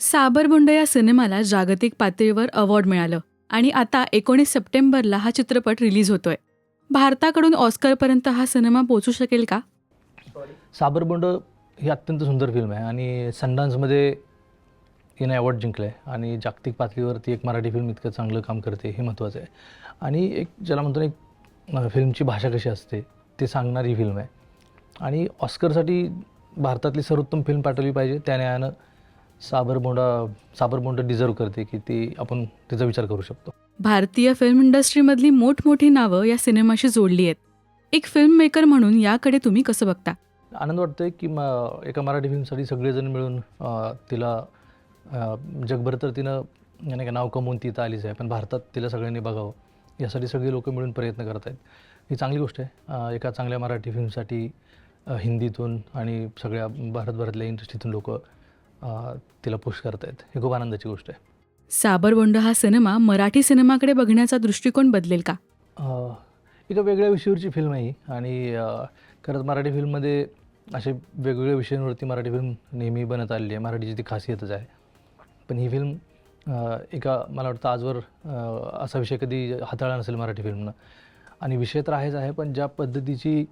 साबरबुंड या सिनेमाला जागतिक पातळीवर अवॉर्ड मिळालं आणि आता एकोणीस सप्टेंबरला हा चित्रपट रिलीज होतोय. भारताकडून ऑस्करपर्यंत हा सिनेमा पोचू शकेल का? साबरबुंड ही अत्यंत सुंदर फिल्म आहे आणि संडान्समध्ये हिने अवॉर्ड जिंकलं आहे आणि जागतिक पातळीवरती एक मराठी फिल्म इतकं चांगलं काम करते हे महत्त्वाचं आहे. आणि एक ज्याला म्हणतो ना एक फिल्मची भाषा कशी असते ते सांगणारी फिल्म आहे. आणि ऑस्करसाठी भारतातली सर्वोत्तम फिल्म पाठवली पाहिजे त्या न्यायानं साबरबोंडा साबरबोंड डिझर्व करते की ती आपण तिचा विचार करू शकतो. भारतीय फिल्म इंडस्ट्रीमधली मोठमोठी नावं या सिनेमाशी जोडली आहेत. एक फिल्म मेकर म्हणून याकडे तुम्ही कसं बघता? आनंद वाटतो आहे की म एका मराठी फिल्मसाठी सगळेजण मिळून अ, तिला अ, जगभर तर तिनं नाही का नाव कमवून ती इथं आलीच आहे. पण भारतात तिला सगळ्यांनी बघावं. यासाठी सगळे लोक मिळून प्रयत्न करत आहेत ही चांगली गोष्ट आहे. अ, एका चांगल्या मराठी फिल्मसाठी अ, हिंदीतून आणि सगळ्या भारतभरातल्या इंडस्ट्रीतून लोक तिला पुश करत आहेत ही खूप आनंदाची गोष्ट आहे. साबरबुंड हा सिनेमा मराठी सिनेमाकडे बघण्याचा दृष्टिकोन बदलेल का? एका वेगळ्या विषयावरची फिल्म आहे आणि खरंच मराठी फिल्ममध्ये असे वेगवेगळ्या विषयांवरती मराठी फिल्म नेहमी बनत आलेली आहे. मराठीची ती खासियतच आहे. पण ही फिल्म एका मला वाटतं आजवर असा विषय कधी हाताळला नसेल मराठी फिल्मनं आणि विषय तर आहेच आहे पण ज्या पद्धतीची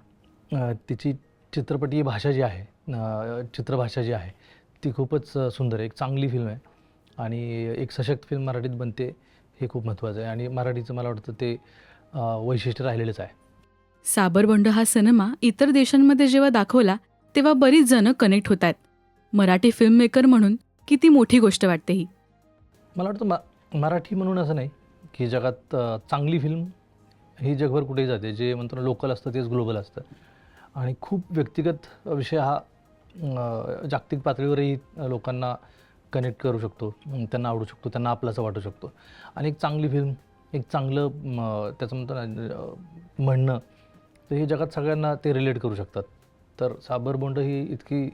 तिची चित्रपटीय भाषा जी आहे चित्रभाषा जी आहे ती खूपच सुंदर आहे. एक चांगली फिल्म आहे. आणि एक सशक्त फिल्म मराठीत बनते हे खूप महत्त्वाचं आहे. आणि मराठीचं मला वाटतं ते वैशिष्ट्य राहिलेलंच आहे. साबरबंड हा सिनेमा इतर देशांमध्ये जेव्हा दाखवला तेव्हा बरीच जणं कनेक्ट होत आहेत. मराठी फिल्म मेकर म्हणून किती मोठी गोष्ट वाटते ही. मला वाटतं मा मराठी म्हणून असं नाही की जगात चांगली फिल्म ही जगभर कुठेही जाते. जे म्हणतो ना लोकल असतं तेच ग्लोबल असतं. आणि खूप व्यक्तिगत विषय हा जागतिक पातळीवरही लोकांना कनेक्ट करू शकतो त्यांना आवडू शकतो त्यांना आपलाचं वाटू शकतो. आणि एक चांगली फिल्म एक चांगलं त्याचं म्हणतो ना म्हणणं तर हे जगात सगळ्यांना ते रिलेट करू शकतात. तर साबरबोंड ही इतकी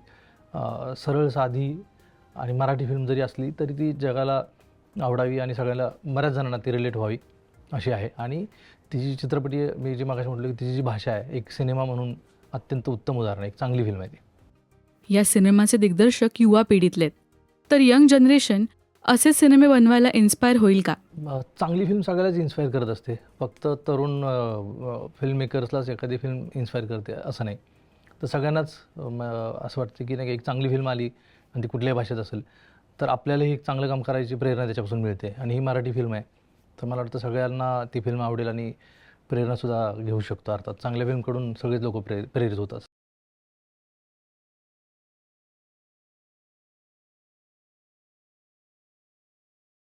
सरळ साधी आणि मराठी फिल्म जरी असली तरी ती जगाला आवडावी आणि सगळ्यांना बऱ्याच जणांना ती रिलेट व्हावी अशी आहे. आणि तिची चित्रपटी मी जी मागाशी म्हटलं की तिची जी भाषा आहे एक सिनेमा म्हणून अत्यंत उत्तम उदाहरण आहे एक चांगली फिल्म आहे ती. या सिनेमाचे दिग्दर्शक युवा पिढीतलेत तर यंग जनरेशन असे सिनेमे बनवायला इन्स्पायर होईल का? चांगली फिल्म सगळ्यालाच इन्स्पायर करत असते. फक्त तरुण फिल्म मेकर्सलाच एखादी फिल्म इन्स्पायर करते असं नाही. तर सगळ्यांनाच असं वाटतं की नाही का एक चांगली फिल्म आली आणि ती कुठल्याही भाषेत असेल तर आपल्यालाही एक चांगलं काम करायची प्रेरणा त्याच्यापासून मिळते. आणि ही मराठी फिल्म आहे. तर मला वाटतं सगळ्यांना ती फिल्म आवडेल आणि प्रेरणासुद्धा घेऊ शकतो. अर्थात चांगल्या फिल्मकडून सगळेच लोक प्रे प्रेरित होतात.